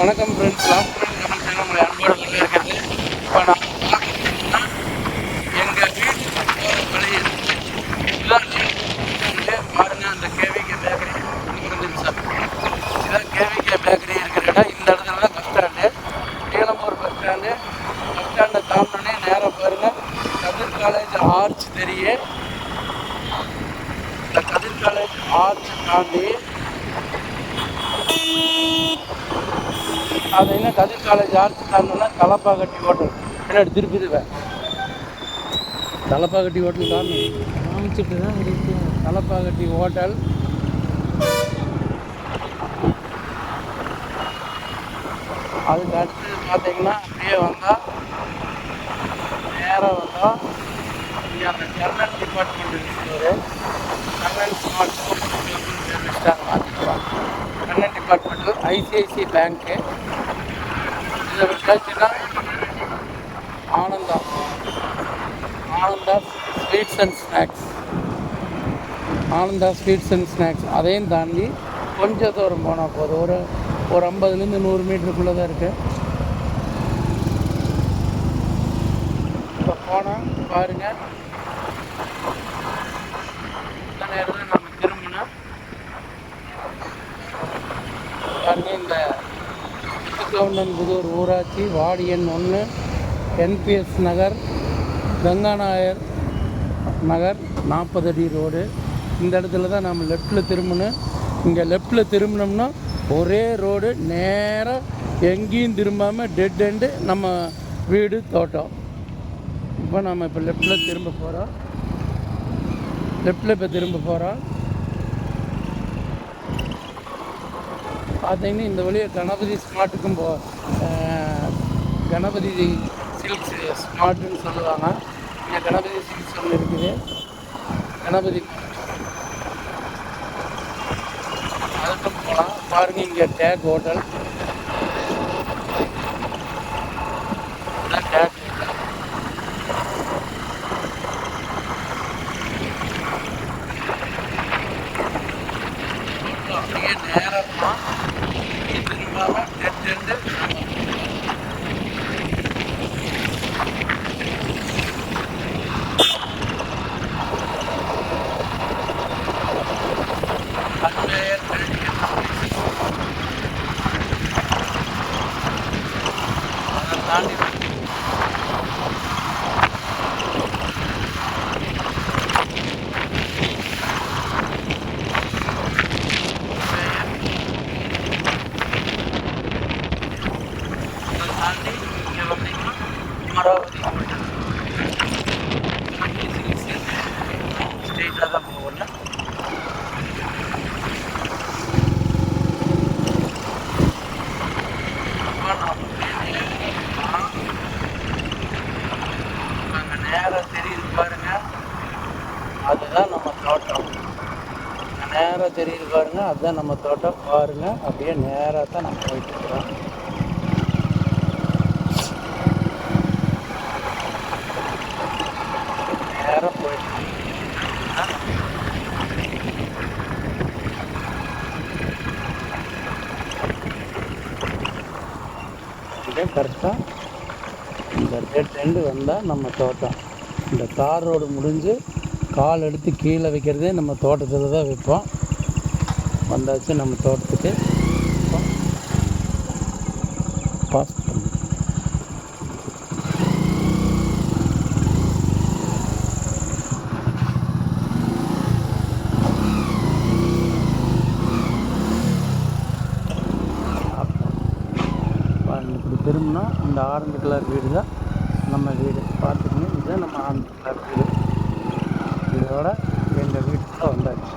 வணக்கம் friends last friend comment channel உங்களை அன்போடு வரவேற்கிறது இப்போ நான் பார்க்கணும்னா எங்கள் வீட்டுக்கு போகிற வழி இருக்கு பாருங்க அந்த கேவிகே பேக்கரி. இருந்துச்சு சார் இதுதான் கேவிகே பேக்கரி இருக்கிற இடம் இந்த இடத்துல தான் bus stand Nilambur bus stand bus ஸ்டாண்டை தாண்டினே நேராக பாருங்க. கதிர் காலேஜ் ஆர்ச் தெரியும் இந்த கதிர் காலேஜ் ஆர்ச் தாண்டி அது என்ன கதிர் காலேஜ் ஆர்ட்ஸ் தாண்டோம்னா தலப்பாக்கட்டி ஹோட்டல் பின்னாடி திருப்பிதுவேன் தலப்பாக்கட்டி ஹோட்டல் காரணம் காமிச்சிட்டு தான் இருக்கு தலப்பாக்கட்டி ஹோட்டல் அதுக்கு அடுத்து பார்த்தீங்கன்னா அப்படியே வந்தால் நேராக வந்தால் இங்கே அந்த ஜர்னல் டிபார்ட்மெண்ட் இருக்குது கண்ணன் ஸ்மார்ட் பேர் மாற்றிக்கலாம் கண்ணன் டிபார்ட்மெண்ட்டு ஐசிஐசி பேங்க்கு இந்த விட்டாச்சுன்னா Anandha. Anandha sweets and snacks Anandha sweets and snacks அதையும் தாண்டி கொஞ்சம் தூரம் போனால் போதும். ஒரு ஒரு ஐம்பதுலேருந்து நூறு மீட்டருக்குள்ளே தான் இருக்குது இப்போ போனால் பாருங்கள் நேரம் நம்ம திரும்பினா பாருங்க இந்த முத்துக்கவுண்டன்புதூர் ஊராட்சி. வார்டு எண் ஒன்று என்பிஎஸ் நகர் கங்காநாயர் நகர் நாற்பது அடி ரோடு. இந்த இடத்துல தான் நம்ம லெஃப்டில் திரும்பணும். இங்கே லெஃப்டில் திரும்பினோம்னா ஒரே ரோடு நேராக எங்கேயும் திரும்பாமல் டெட் எண்டு நம்ம வீடு தோட்டம். இப்போ நம்ம இப்போ லெஃப்டில் திரும்ப போகிறோம் லெஃப்டில் இப்போ திரும்ப போகிறோம் பார்த்தீங்கன்னா இந்த வழியாக கணபதி ஸ்மார்ட்டுக்கும் போ கணபதி சில்க்ஸ் ஸ்மார்ட்டுன்னு சொல்லுவாங்க. இங்கே கணபதி சில்க்ஸ் ஒன்று இருக்குது. கணபதி அதுக்கும் போகலாம் பாருங்கள் இங்கே டேக் ஹோட்டல் டேக் அப்படியே நேரமாக திரும்பாம டெட் எண்டு கன்வேயர் பெல்ட் அதை தாண்டி அதை தாண்டி இங்கே வந்தீங்கன்னா அமராவதி ஹோட்டல் ஸ்ட்ரெயிட்டாக தான் போகல அங்கே நேராக தெரியுது பாருங்க அதுதான் நம்ம தோட்டம். நேராக தெரியுது பாருங்க அதுதான் நம்ம தோட்டம். பாருங்க அப்படியே நேராக தான் நம்ம போயிட்டு இருக்கிறோம். நேராக போயிட்டு இதே கரெக்டாக இந்த டெட் எண்டு வந்தால் நம்ம தோட்டம். இந்த தார் ரோடு முடிஞ்சு கால் எடுத்து கீழே வைக்கிறதே நம்ம தோட்டத்தில் தான் வைப்போம். வந்தாச்சு நம்ம தோட்டத்துக்கு. பாஸ் பண்ணு. இப்படி திரும்பினா இந்த ஆரஞ்சு கலர் வீடு தான் நம்ம வீடு. பார்த்துக்கணும் இதுதான் நம்ம ஆரஞ்சு கலர் வீடு. இதோட எங்கள் வீட்டுக்குள்ள வந்தாச்சு